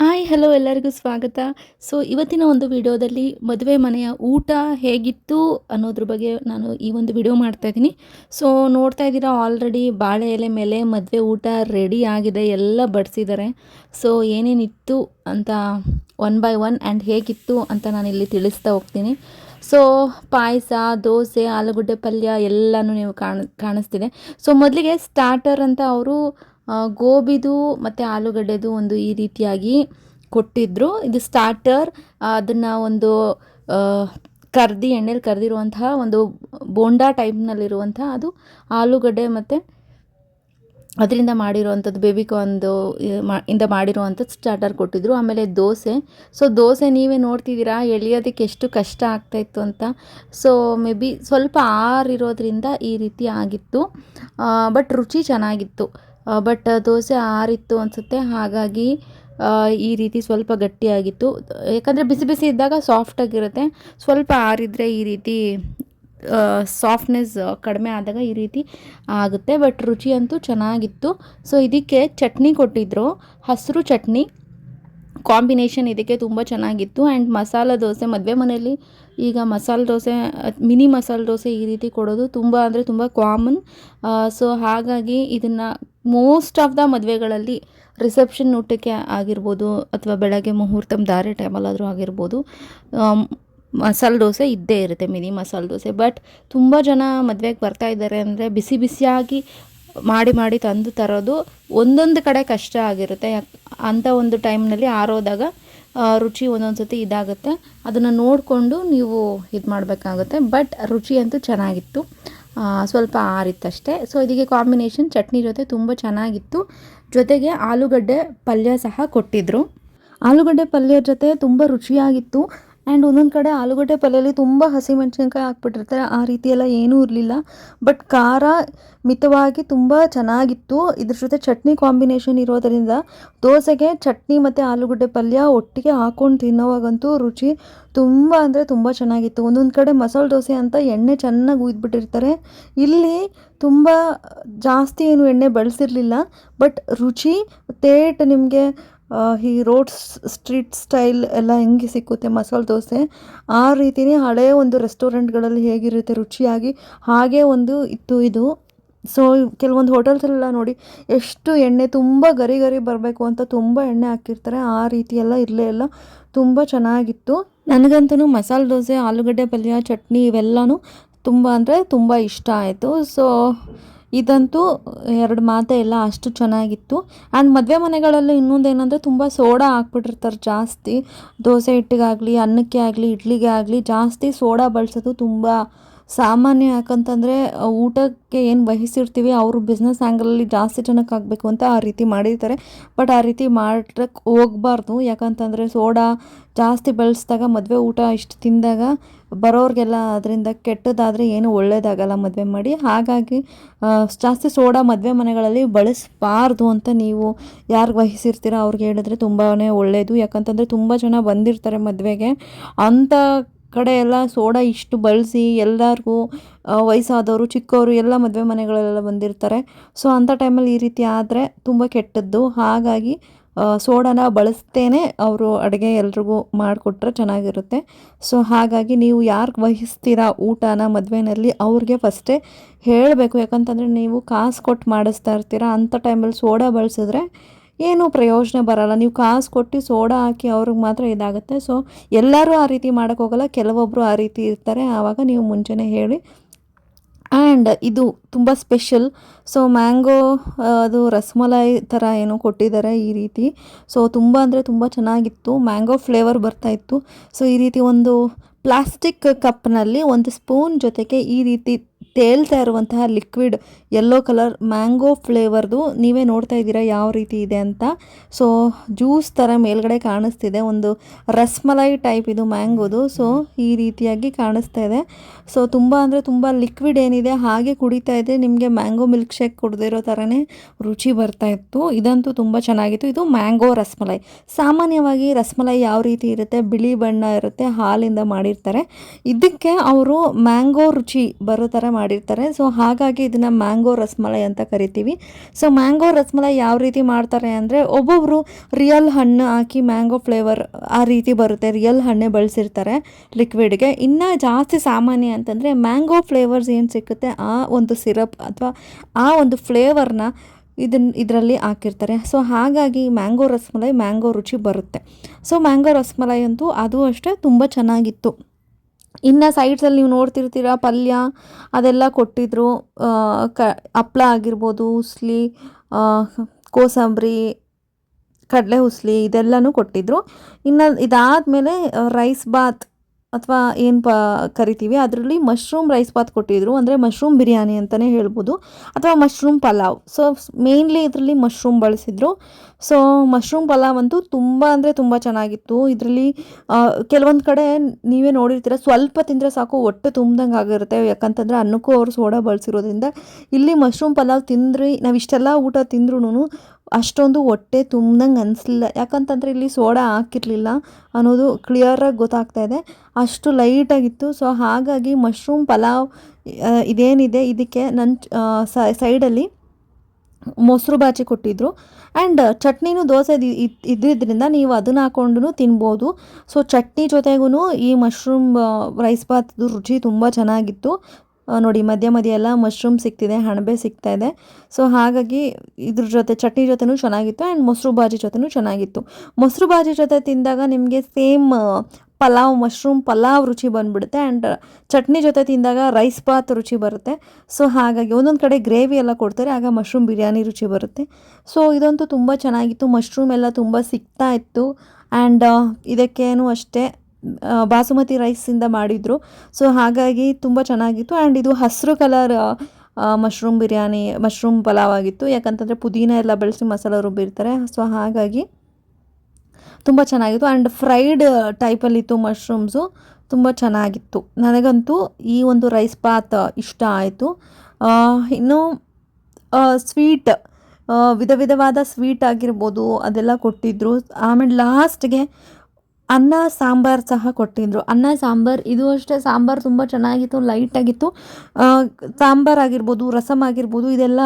Hi, hello ಎಲ್ಲರಿಗೂ ಸ್ವಾಗತ. So ಇವತ್ತಿನ ಒಂದು ವಿಡಿಯೋದಲ್ಲಿ ಮದುವೆ ಮನೆಯ ಊಟ ಹೇಗಿತ್ತು ಅನ್ನೋದ್ರ ಬಗ್ಗೆ ನಾನು ಈ ಒಂದು ವಿಡಿಯೋ ಮಾಡ್ತಾ ಇದ್ದೀನಿ. ಸೊ ನೋಡ್ತಾ ಇದ್ದೀರಾ ಆಲ್ರೆಡಿ ಬಾಳೆ ಎಲೆ ಮೇಲೆ ಮದುವೆ ಊಟ ರೆಡಿ ಆಗಿದೆ, ಎಲ್ಲ ಬಡಿಸಿದ್ದಾರೆ. ಸೊ ಏನೇನಿತ್ತು ಅಂತ ಒನ್ ಬೈ ಒನ್ ಆ್ಯಂಡ್ ಹೇಗಿತ್ತು ಅಂತ ನಾನು ಇಲ್ಲಿ ತಿಳಿಸ್ತಾ ಹೋಗ್ತೀನಿ. ಸೊ ಪಾಯಸ, ದೋಸೆ, ಆಲೂಗಡ್ಡೆ ಪಲ್ಯ ಎಲ್ಲನೂ ನೀವು ಕಾಣ, ಕಾಣಿಸ್ತಿದೆ. ಸೊ ಮೊದಲಿಗೆ ಸ್ಟಾರ್ಟರ್ ಅಂತ ಅವರು ಗೋಬಿದು ಮತ್ತು ಆಲೂಗಡ್ಡೆದು ಒಂದು ಈ ರೀತಿಯಾಗಿ ಕೊಟ್ಟಿದ್ದರು ಇದು ಸ್ಟಾರ್ಟರ್ ಅದನ್ನು ಒಂದು ಕರ್ದಿ, ಎಣ್ಣೆಲಿ ಕರೆದಿರುವಂತಹ ಒಂದು ಬೋಂಡಾ ಟೈಪ್ನಲ್ಲಿರುವಂತಹ ಅದು ಆಲೂಗಡ್ಡೆ ಮತ್ತು ಅದರಿಂದ ಮಾಡಿರುವಂಥದ್ದು ಬೇಬಿಕೊಂದು ಇಂದ ಮಾಡಿರುವಂಥದ್ದು ಸ್ಟಾರ್ಟರ್ ಕೊಟ್ಟಿದ್ದರು ಆಮೇಲೆ ದೋಸೆ. ಸೊ ದೋಸೆ ನೀವೇ ನೋಡ್ತಿದ್ದೀರಾ? ಎಳಿಯೋದಕ್ಕೆ ಎಷ್ಟು ಕಷ್ಟ ಆಗ್ತಾಯಿತ್ತು ಅಂತ. ಸೊ ಮೇ ಬಿ ಸ್ವಲ್ಪ ಆರಿರೋದ್ರಿಂದ ಈ ರೀತಿ ಆಗಿತ್ತು. ಬಟ್ ರುಚಿ ಚೆನ್ನಾಗಿತ್ತು. ಬಟ್ ದೋಸೆ ಆರಿತ್ತು ಅನಿಸುತ್ತೆ. ಹಾಗಾಗಿ ಈ ರೀತಿ ಸ್ವಲ್ಪ ಗಟ್ಟಿಯಾಗಿತ್ತು. ಯಾಕಂದರೆ ಬಿಸಿ ಬಿಸಿ ಇದ್ದಾಗ ಸಾಫ್ಟಾಗಿರುತ್ತೆ ಸ್ವಲ್ಪ ಆರಿದರೆ ಈ ರೀತಿ ಸಾಫ್ಟ್ನೆಸ್ ಕಡಿಮೆ ಆದಾಗ ಈ ರೀತಿ ಆಗುತ್ತೆ. ಬಟ್ ರುಚಿ ಅಂತೂ ಚೆನ್ನಾಗಿತ್ತು. ಸೊ ಇದಕ್ಕೆ ಚಟ್ನಿ ಕೊಟ್ಟಿದ್ದರು ಹಸಿರು ಚಟ್ನಿ. ಕಾಂಬಿನೇಷನ್ ಇದಕ್ಕೆ ತುಂಬ ಚೆನ್ನಾಗಿತ್ತು. ಆ್ಯಂಡ್ ಮಸಾಲ ದೋಸೆ, ಮದುವೆ ಮನೆಯಲ್ಲಿ ಈಗ ಮಸಾಲೆ ದೋಸೆ, ಮಿನಿ ಮಸಾಲೆ ದೋಸೆ ಈ ರೀತಿ ಕೊಡೋದು ತುಂಬ ಅಂದರೆ ತುಂಬ ಕಾಮನ್ ಸೊ ಹಾಗಾಗಿ ಇದನ್ನು ಮೋಸ್ಟ್ ಆಫ್ ದ ಮದುವೆಗಳಲ್ಲಿ ರಿಸೆಪ್ಷನ್ ಊಟಕ್ಕೆ ಆಗಿರ್ಬೋದು ಅಥವಾ ಬೆಳಗ್ಗೆ ಮುಹೂರ್ತಮ್ ಧಾರೆ ಟೈಮಲ್ಲಾದರೂ ಆಗಿರ್ಬೋದು. ಮಸಾಲೆ ದೋಸೆ ಇದ್ದೇ ಇರುತ್ತೆ, ಮಿನಿ ಮಸಾಲೆ ದೋಸೆ. ಬಟ್ ತುಂಬ ಜನ ಮದುವೆಗೆ ಬರ್ತಾ ಇದ್ದಾರೆ ಅಂದರೆ ಬಿಸಿ ಬಿಸಿಯಾಗಿ ಮಾಡಿ ಮಾಡಿ ತಂದು ತರೋದು ಒಂದೊಂದು ಕಡೆ ಕಷ್ಟ ಆಗಿರುತ್ತೆ. ಅಂಥ ಒಂದು ಟೈಮ್ನಲ್ಲಿ ಆರೋದಾಗ ರುಚಿ ಒಂದೊಂದು ಸತಿ ಇದಾಗುತ್ತೆ. ಅದನ್ನು ನೋಡಿಕೊಂಡು ನೀವು ಇದು ಮಾಡಬೇಕಾಗುತ್ತೆ. ಬಟ್ ರುಚಿ ಅಂತೂ ಚೆನ್ನಾಗಿತ್ತು. ಸ್ವಲ್ಪ ಆರಿತ್ತಷ್ಟೇ. ಸೊ ಇದಕ್ಕೆ ಕಾಂಬಿನೇಷನ್ ಚಟ್ನಿ ಜೊತೆ ತುಂಬ ಚೆನ್ನಾಗಿತ್ತು. ಜೊತೆಗೆ ಆಲೂಗಡ್ಡೆ ಪಲ್ಯ ಸಹ ಕೊಟ್ಟಿದ್ದರು ಆಲೂಗಡ್ಡೆ ಪಲ್ಯ ಜೊತೆ ತುಂಬ ರುಚಿಯಾಗಿತ್ತು. ಆ್ಯಂಡ್ ಒಂದೊಂದು ಕಡೆ ಆಲೂಗಡ್ಡೆ ಪಲ್ಯಲ್ಲಿ ತುಂಬ ಹಸಿಮೆಣ್ಸಿನ್ಕಾಯಿ ಹಾಕ್ಬಿಟ್ಟಿರ್ತಾರೆ. ಆ ರೀತಿ ಎಲ್ಲ ಏನೂ ಇರಲಿಲ್ಲ. ಬಟ್ ಖಾರ ಮಿತವಾಗಿ ತುಂಬ ಚೆನ್ನಾಗಿತ್ತು. ಇದ್ರ ಜೊತೆ ಚಟ್ನಿ ಕಾಂಬಿನೇಷನ್ ಇರೋದರಿಂದ ದೋಸೆಗೆ ಚಟ್ನಿ ಮತ್ತು ಆಲೂಗಡ್ಡೆ ಪಲ್ಯ ಒಟ್ಟಿಗೆ ಹಾಕ್ಕೊಂಡು ತಿನ್ನೋವಾಗಂತೂ ರುಚಿ ತುಂಬ ಅಂದರೆ ತುಂಬ ಚೆನ್ನಾಗಿತ್ತು. ಒಂದೊಂದು ಕಡೆ ಮಸಾಲೆ ದೋಸೆ ಅಂತ ಎಣ್ಣೆ ಚೆನ್ನಾಗಿ ಉಯ್ದುಬಿಟ್ಟಿರ್ತಾರೆ. ಇಲ್ಲಿ ತುಂಬ ಜಾಸ್ತಿ ಏನು ಎಣ್ಣೆ ಬಳಸಿರಲಿಲ್ಲ. ಬಟ್ ರುಚಿ ತೇಟ್ ನಿಮಗೆ ಈ ರೋಡ್ ಸ್ಟ್ರೀಟ್ ಸ್ಟೈಲ್ ಎಲ್ಲ ಹೆಂಗೆ ಸಿಕ್ಕುತ್ತೆ, ಮಸಾಲೆ ದೋಸೆ, ಆ ರೀತಿಯೇ ಹಳೆಯ ಒಂದು ರೆಸ್ಟೋರೆಂಟ್ಗಳಲ್ಲಿ ಹೇಗಿರುತ್ತೆ ರುಚಿಯಾಗಿ, ಹಾಗೆ ಒಂದು ಇತ್ತು ಇದು. ಸೊ ಕೆಲವೊಂದು ಹೋಟೆಲ್ಸಲ್ಲೆಲ್ಲ ನೋಡಿ, ಎಷ್ಟು ಎಣ್ಣೆ ತುಂಬ ಗರಿ ಗರಿ ಬರಬೇಕು ಅಂತ ತುಂಬ ಎಣ್ಣೆ ಹಾಕಿರ್ತಾರೆ, ಆ ರೀತಿ ಎಲ್ಲ ಇರಲೇ ಇಲ್ಲ, ತುಂಬ ಚೆನ್ನಾಗಿತ್ತು. ನನಗಂತೂ ಮಸಾಲೆ ದೋಸೆ, ಆಲೂಗಡ್ಡೆ ಪಲ್ಯ, ಚಟ್ನಿ ಇವೆಲ್ಲನೂ ತುಂಬ ಅಂದರೆ ತುಂಬ ಇಷ್ಟ ಆಯಿತು. ಸೊ ಇದಂತೂ ಎರಡು ಮಾತೇ ಇಲ್ಲ ಅಷ್ಟು ಚೆನ್ನಾಗಿತ್ತು. ಆ್ಯಂಡ್ ಮದುವೆ ಮನೆಗಳಲ್ಲಿ ಇನ್ನೊಂದು ಏನಂದರೆ ತುಂಬ ಸೋಡಾ ಹಾಕ್ಬಿಟ್ಟಿರ್ತಾರೆ ಜಾಸ್ತಿ. ದೋಸೆ ಹಿಟ್ಟಿಗಾಗಲಿ, ಅನ್ನಕ್ಕೆ ಆಗಲಿ, ಇಡ್ಲಿಗೆ ಆಗಲಿ ಜಾಸ್ತಿ ಸೋಡಾ ಬಳಸೋದು ತುಂಬ ಸಾಮಾನ್ಯ ಯಾಕಂತಂದರೆ ಊಟಕ್ಕೆ ಏನು ವಹಿಸಿರ್ತೀವಿ ಅವರು ಬಿಸ್ನೆಸ್ ಆ್ಯಂಗಲಲ್ಲಿ ಜಾಸ್ತಿ ಜನಕ್ಕೆ ಆಗಬೇಕು ಅಂತ ಆ ರೀತಿ ಮಾಡಿರ್ತಾರೆ. ಬಟ್ ಆ ರೀತಿ ಮಾಡಕ್ಕೆ ಹೋಗಬಾರ್ದು. ಯಾಕಂತಂದರೆ ಸೋಡಾ ಜಾಸ್ತಿ ಬಳಸಿದಾಗ, ಮದುವೆ ಊಟ ಇಷ್ಟು ತಿಂದಾಗ ಬರೋರಿಗೆಲ್ಲ ಅದರಿಂದ ಕೆಟ್ಟದಾದರೆ ಏನು ಒಳ್ಳೇದಾಗಲ್ಲ ಮದುವೆ ಮಾಡಿ. ಹಾಗಾಗಿ ಜಾಸ್ತಿ ಸೋಡಾ ಮದುವೆ ಮನೆಗಳಲ್ಲಿ ಬಳಸಬಾರ್ದು ಅಂತ ನೀವು ಯಾರಿಗೆ ವಹಿಸಿರ್ತೀರ ಅವ್ರಿಗೆ ಹೇಳಿದ್ರೆ ತುಂಬಾ ಒಳ್ಳೆಯದು ಯಾಕಂತಂದರೆ ತುಂಬ ಜನ ಬಂದಿರ್ತಾರೆ ಮದುವೆಗೆ. ಅಂಥ ಕಡೆ ಎಲ್ಲ ಸೋಡಾ ಇಷ್ಟು ಬಳಸಿ ಎಲ್ಲರಿಗೂ ವಯಸ್ಸಾದವರು, ಚಿಕ್ಕವರು ಎಲ್ಲ ಮದುವೆ ಮನೆಗಳಲ್ಲೆಲ್ಲ ಬಂದಿರ್ತಾರೆ. ಸೊ ಅಂಥ ಟೈಮಲ್ಲಿ ಈ ರೀತಿ ಆದರೆ ತುಂಬ ಕೆಟ್ಟದ್ದು. ಹಾಗಾಗಿ ಸೋಡಾನ ಬಳಸ್ತೇನೆ. ಅವರು ಅಡುಗೆ ಎಲ್ರಿಗೂ ಮಾಡಿಕೊಟ್ರೆ ಚೆನ್ನಾಗಿರುತ್ತೆ. ಸೊ ಹಾಗಾಗಿ ನೀವು ಯಾರಿಗೆ ವಹಿಸ್ತೀರಾ ಊಟನ ಮದುವೆನಲ್ಲಿ ಅವ್ರಿಗೆ ಫಸ್ಟೇ ಹೇಳಬೇಕು. ಯಾಕಂತಂದರೆ ನೀವು ಕಾಸು ಕೊಟ್ಟು ಮಾಡಿಸ್ತಾ ಇರ್ತೀರ ಅಂಥ ಟೈಮಲ್ಲಿ ಸೋಡಾ ಬಳಸಿದ್ರೆ ಏನೂ ಪ್ರಯೋಜನ ಬರಲ್ಲ. ನೀವು ಕಾಸು ಕೊಟ್ಟು ಸೋಡಾ ಹಾಕಿ ಅವ್ರಿಗೆ ಮಾತ್ರ ಇದಾಗುತ್ತೆ. ಸೊ ಎಲ್ಲರೂ ಆ ರೀತಿ ಮಾಡೋಕ್ಕೋಗಲ್ಲ ಕೆಲವೊಬ್ಬರು ಆ ರೀತಿ ಇರ್ತಾರೆ. ಆವಾಗ ನೀವು ಮುಂಚೆನೇ ಹೇಳಿ. ಆ್ಯಂಡ್ ಇದು ತುಂಬ ಸ್ಪೆಷಲ್ ಸೊ ಮ್ಯಾಂಗೋ ಅದು ರಸಮಲೈ ಥರ ಏನೋ ಕೊಟ್ಟಿದ್ದಾರೆ ಈ ರೀತಿ. ಸೊ ತುಂಬ ಅಂದರೆ ತುಂಬ ಚೆನ್ನಾಗಿತ್ತು. ಮ್ಯಾಂಗೋ ಫ್ಲೇವರ್ ಬರ್ತಾಯಿತ್ತು ಸೊ ಈ ರೀತಿ ಒಂದು ಪ್ಲಾಸ್ಟಿಕ್ ಕಪ್ನಲ್ಲಿ ಒಂದು ಸ್ಪೂನ್ ಜೊತೆಗೆ ಈ ರೀತಿ ತೇಲ್ತಾ ಇರುವಂತಹ ಲಿಕ್ವಿಡ್ ಯೆಲ್ಲೋ ಕಲರ್ ಮ್ಯಾಂಗೋ ಫ್ಲೇವರ್ದು ನೀವೇ ನೋಡ್ತಾ ಇದ್ದೀರಾ ಯಾವ ರೀತಿ ಇದೆ ಅಂತ. ಸೊ ಜ್ಯೂಸ್ ಥರ ಮೇಲ್ಗಡೆ ಕಾಣಿಸ್ತಿದೆ. ಒಂದು ರಸ್ಮಲೈ ಟೈಪ್ ಇದು ಮ್ಯಾಂಗೋದು ಸೊ ಈ ರೀತಿಯಾಗಿ ಕಾಣಿಸ್ತಾ ಇದೆ. ಸೊ ತುಂಬ ಅಂದರೆ ತುಂಬ ಲಿಕ್ವಿಡ್ ಏನಿದೆ, ಹಾಗೆ ಕುಡಿತಾ ಇದೆ. ನಿಮಗೆ ಮ್ಯಾಂಗೋ ಮಿಲ್ಕ್ ಶೇಕ್ ಕುಡ್ದಿರೋ ಥರನೇ ರುಚಿ ಬರ್ತಾ ಇತ್ತು. ಇದಂತೂ ತುಂಬ ಚೆನ್ನಾಗಿತ್ತು. ಇದು ಮ್ಯಾಂಗೋ ರಸ್ಮಲೈ. ಸಾಮಾನ್ಯವಾಗಿ ರಸ್ಮಲೈ ಯಾವ ರೀತಿ ಇರುತ್ತೆ? ಬಿಳಿ ಬಣ್ಣ ಇರುತ್ತೆ, ಹಾಲಿಂದ ಮಾಡಿರ್ತಾರೆ. ಇದಕ್ಕೆ ಅವರು ಮ್ಯಾಂಗೋ ರುಚಿ ಬರೋ ಥರ ಮಾಡಿರ್ತಾರೆ. ಸೊ ಹಾಗಾಗಿ ಇದನ್ನು ಮ್ಯಾಂಗೋ ರಸ್ಮಲೈ ಅಂತ ಕರಿತೀವಿ. ಸೊ ಮ್ಯಾಂಗೋ ರಸ್ಮಲೈ ಯಾವ ರೀತಿ ಮಾಡ್ತಾರೆ ಅಂದರೆ ಒಬ್ಬೊಬ್ಬರು ರಿಯಲ್ ಹಣ್ಣು ಹಾಕಿ ಮ್ಯಾಂಗೋ ಫ್ಲೇವರ್ ಆ ರೀತಿ ಬರುತ್ತೆ. ರಿಯಲ್ ಹಣ್ಣೆ ಬಳಸಿರ್ತಾರೆ ಲಿಕ್ವಿಡ್ಗೆ ಇನ್ನು ಜಾಸ್ತಿ ಸಾಮಾನ್ಯ ಅಂತಂದರೆ ಮ್ಯಾಂಗೋ ಫ್ಲೇವರ್ಸ್ ಏನು ಸಿಕ್ಕುತ್ತೆ? ಆ ಒಂದು ಸಿರಪ್ ಅಥವಾ ಆ ಒಂದು ಫ್ಲೇವರ್ನ ಇದನ್ನ ಇದರಲ್ಲಿ ಹಾಕಿರ್ತಾರೆ. ಸೊ ಹಾಗಾಗಿ ಮ್ಯಾಂಗೋ ರಸ್ಮಲೈ ಮ್ಯಾಂಗೋ ರುಚಿ ಬರುತ್ತೆ. ಸೊ ಮ್ಯಾಂಗೋ ರಸ್ಮಲೈ ಅಂತೂ ಅದು ಅಷ್ಟೇ ತುಂಬ ಚೆನ್ನಾಗಿತ್ತು. ಇನ್ನು ಸೈಡ್ಸಲ್ಲಿ ನೀವು ನೋಡ್ತಿರ್ತೀರ, ಪಲ್ಯ ಅದೆಲ್ಲ ಕೊಟ್ಟಿದ್ರು. ಕ, ಹಪ್ಳ ಆಗಿರ್ಬೋದು ಉಸ್ಲಿ ಕೋಸಂಬರಿ, ಕಡಲೆ ಉಸ್ಲಿ ಇದೆಲ್ಲನೂ ಕೊಟ್ಟಿದ್ರು. ಇನ್ನು ಇದಾದಮೇಲೆ ರೈಸ್ ಬಾತ್ ಅಥವಾ ಏನು ಪ ಕರಿತೀವಿ, ಅದರಲ್ಲಿ ಮಶ್ರೂಮ್ ರೈಸ್ ಬಾತ್ ಕೊಟ್ಟಿದ್ರು. ಅಂದರೆ ಮಶ್ರೂಮ್ ಬಿರಿಯಾನಿ ಅಂತಲೇ ಹೇಳ್ಬೋದು. ಅಥವಾ ಮಶ್ರೂಮ್ ಪಲಾವ್. ಸೊ ಮೇನ್ಲಿ ಇದರಲ್ಲಿ ಮಶ್ರೂಮ್ ಬಳಸಿದ್ರು. ಸೊ ಮಶ್ರೂಮ್ ಪಲಾವ್ ಅಂತೂ ತುಂಬ ಅಂದರೆ ತುಂಬ ಚೆನ್ನಾಗಿತ್ತು. ಇದರಲ್ಲಿ ಕೆಲವೊಂದು ಕಡೆ ನೀವೇ ನೋಡಿರ್ತೀರ, ಸ್ವಲ್ಪ ತಿಂದರೆ ಸಾಕು ಒಟ್ಟು ತುಂಬ್ದಂಗೆ ಆಗಿರುತ್ತೆ. ಯಾಕಂತಂದರೆ ಅನ್ನಕ್ಕೂ ಅವರು ಸೋಡಾ ಬಳಸಿರೋದ್ರಿಂದ. ಇಲ್ಲಿ ಮಶ್ರೂಮ್ ಪಲಾವ್ ತಿಂದ್ರಿ, ನಾವು ಇಷ್ಟೆಲ್ಲ ಊಟ ತಿಂದ್ರೂ ಅಷ್ಟೊಂದು ಹೊಟ್ಟೆ ತುಂಬ್ದಂಗೆ ಅನಿಸ್ಲಿಲ್ಲ. ಯಾಕಂತಂದರೆ ಇಲ್ಲಿ ಸೋಡಾ ಹಾಕಿರಲಿಲ್ಲ ಅನ್ನೋದು ಕ್ಲಿಯರಾಗಿ ಗೊತ್ತಾಗ್ತಾ ಇದೆ. ಅಷ್ಟು ಲೈಟಾಗಿತ್ತು ಸೊ ಹಾಗಾಗಿ ಮಶ್ರೂಮ್ ಪಲಾವ್ ಇದೇನಿದೆ? ಇದಕ್ಕೆ ನನ್ನ ಸೈಡಲ್ಲಿ ಮೊಸರು ಬಾಚಿ ಕೊಟ್ಟಿದ್ರು. ಆ್ಯಂಡ್ ಚಟ್ನಿನೂ ದೋಸೆ ಇದ್ದಿದ್ದರಿಂದ ನೀವು ಅದನ್ನು ಹಾಕೊಂಡು ತಿನ್ಬೋದು. ಸೊ ಚಟ್ನಿ ಜೊತೆಗೂ ಈ ಮಶ್ರೂಮ್ ರೈಸ್ ಬಾತ್ದು ರುಚಿ ತುಂಬ ಚೆನ್ನಾಗಿತ್ತು. ನೋಡಿ, ಮಧ್ಯ ಮಧ್ಯ ಎಲ್ಲ ಮಶ್ರೂಮ್ ಸಿಗ್ತಿದೆ, ಹಣಬೆ ಸಿಗ್ತಾ ಇದೆ. ಸೊ ಹಾಗಾಗಿ ಇದ್ರ ಜೊತೆ ಚಟ್ನಿ ಜೊತೆನೂ ಚೆನ್ನಾಗಿತ್ತು ಆ್ಯಂಡ್ ಮೊಸರು ಬಾಜಿ ಜೊತೆನೂ ಚೆನ್ನಾಗಿತ್ತು. ಮೊಸರು ಬಾಜಿ ಜೊತೆ ತಿಂದಾಗ ನಿಮಗೆ ಸೇಮ್ ಪಲಾವ್ ಮಶ್ರೂಮ್ ಪಲಾವ್ ರುಚಿ ಬಂದ್ಬಿಡುತ್ತೆ ಆ್ಯಂಡ್ ಚಟ್ನಿ ಜೊತೆ ತಿಂದಾಗ ರೈಸ್ ಬಾತ್ ರುಚಿ ಬರುತ್ತೆ. ಸೊ ಹಾಗಾಗಿ ಒಂದೊಂದು ಕಡೆ ಗ್ರೇವಿ ಎಲ್ಲ ಕೊಡ್ತಾರೆ, ಆಗ ಮಶ್ರೂಮ್ ಬಿರಿಯಾನಿ ರುಚಿ ಬರುತ್ತೆ. ಸೊ ಇದಂತೂ ತುಂಬ ಚೆನ್ನಾಗಿತ್ತು ಮಶ್ರೂಮ್ ಎಲ್ಲ ತುಂಬ ಸಿಗ್ತಾ ಇತ್ತು. ಆ್ಯಂಡ್ ಇದಕ್ಕೇನು ಅಷ್ಟೇ. ಬಾಸುಮತಿ ರೈಸಿಂದ ಮಾಡಿದರು. ಸೊ ಹಾಗಾಗಿ ತುಂಬ ಚೆನ್ನಾಗಿತ್ತು. ಆ್ಯಂಡ್ ಇದು ಹಸಿರು colour mushroom biryani mushroom pulao ಆಗಿತ್ತು. ಯಾಕಂತಂದರೆ ಪುದೀನ ಎಲ್ಲ ಬೆಳೆಸಿ ಮಸಾಲ ರುಬ್ಬಿರ್ತಾರೆ. ಸೊ ಹಾಗಾಗಿ ತುಂಬ ಚೆನ್ನಾಗಿತ್ತು. ಆ್ಯಂಡ್ ಫ್ರೈಡ್ ಟೈಪಲ್ಲಿತ್ತು ಮಶ್ರೂಮ್ಸು ತುಂಬ ಚೆನ್ನಾಗಿತ್ತು. ನನಗಂತೂ ಈ ಒಂದು ರೈಸ್ ಪಾತ್ ಇಷ್ಟ ಆಯಿತು. ಇನ್ನು ಸ್ವೀಟ್ ವಿಧ ವಿಧವಾದ ಸ್ವೀಟ್ ಆಗಿರ್ಬೋದು ಅದೆಲ್ಲ ಕೊಟ್ಟಿದ್ದರು ಆಮೇಲೆ ಲಾಸ್ಟ್ಗೆ ಅನ್ನ, ಸಾಂಬಾರು ಸಹ ಕೊಟ್ಟಿದ್ದರು ಅನ್ನ, ಸಾಂಬಾರು, ಇದು ಅಷ್ಟೇ. ಸಾಂಬಾರು ತುಂಬ ಚೆನ್ನಾಗಿತ್ತು ಲೈಟಾಗಿತ್ತು ಸಾಂಬಾರು ಆಗಿರ್ಬೋದು, ರಸಮ್ ಆಗಿರ್ಬೋದು, ಇದೆಲ್ಲ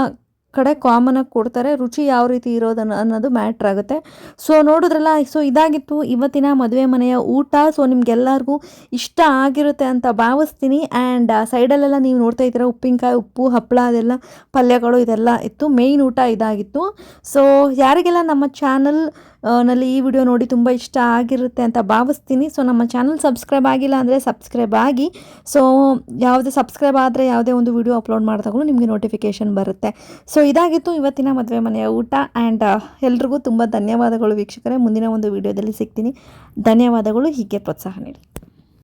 ಕಡೆ ಕಾಮನ್ ಆಗಿ ಕೊಡ್ತಾರೆ. ರುಚಿ ಯಾವ ರೀತಿ ಇರೋದನ್ನ ಅನ್ನೋದು ಮ್ಯಾಟ್ರ್ ಆಗುತ್ತೆ. ಸೊ ನೋಡಿದ್ರಲ್ಲ ಸೊ ಇದಾಗಿತ್ತು. ಇವತ್ತಿನ ಮದುವೆ ಮನೆಯ ಊಟ. ಸೊ ನಿಮ್ಗೆಲ್ಲರಿಗೂ ಇಷ್ಟ ಆಗಿರುತ್ತೆ ಅಂತ ಭಾವಿಸ್ತೀನಿ. ಆ್ಯಂಡ್ ಸೈಡಲ್ಲೆಲ್ಲ ನೀವು ನೋಡ್ತಾ ಇದ್ದೀರಾ, ಉಪ್ಪಿನಕಾಯಿ, ಉಪ್ಪು ಹಪ್ಪಳ ಅದೆಲ್ಲ, ಪಲ್ಯಗಳು, ಇದೆಲ್ಲ ಇತ್ತು. ಮೇಯ್ನ್ ಊಟ ಇದಾಗಿತ್ತು. ಸೊ ಯಾರಿಗೆಲ್ಲ ನಮ್ಮ ಚಾನಲ್ ನಲ್ಲಿ ಈ ವಿಡಿಯೋ ನೋಡಿ ತುಂಬ ಇಷ್ಟ ಆಗಿರುತ್ತೆ ಅಂತ ಭಾವಿಸ್ತೀನಿ. ಸೊ ನಮ್ಮ ಚಾನಲ್ ಸಬ್ಸ್ಕ್ರೈಬ್ ಆಗಿಲ್ಲ ಅಂದರೆ ಸಬ್ಸ್ಕ್ರೈಬ್ ಆಗಿ. ಸೊ ಯಾವುದೇ ಸಬ್ಸ್ಕ್ರೈಬ್ ಆದರೆ ಯಾವುದೇ ಒಂದು ವಿಡಿಯೋ ಅಪ್ಲೋಡ್ ಮಾಡಿದಾಗಲೂ ನಿಮಗೆ ನೋಟಿಫಿಕೇಷನ್ ಬರುತ್ತೆ. ಸೊ ಇದಾಗಿತ್ತು ಇವತ್ತಿನ ಮದುವೆ ಮನೆಯ ಊಟ ಆ್ಯಂಡ್ ಎಲ್ರಿಗೂ ತುಂಬ ಧನ್ಯವಾದಗಳು ವೀಕ್ಷಕರೇ. ಮುಂದಿನ ಒಂದು ವಿಡಿಯೋದಲ್ಲಿ ಸಿಗ್ತೀನಿ. ಧನ್ಯವಾದಗಳು. ಹೀಗೆ ಪ್ರೋತ್ಸಾಹ ನೀಡಿ.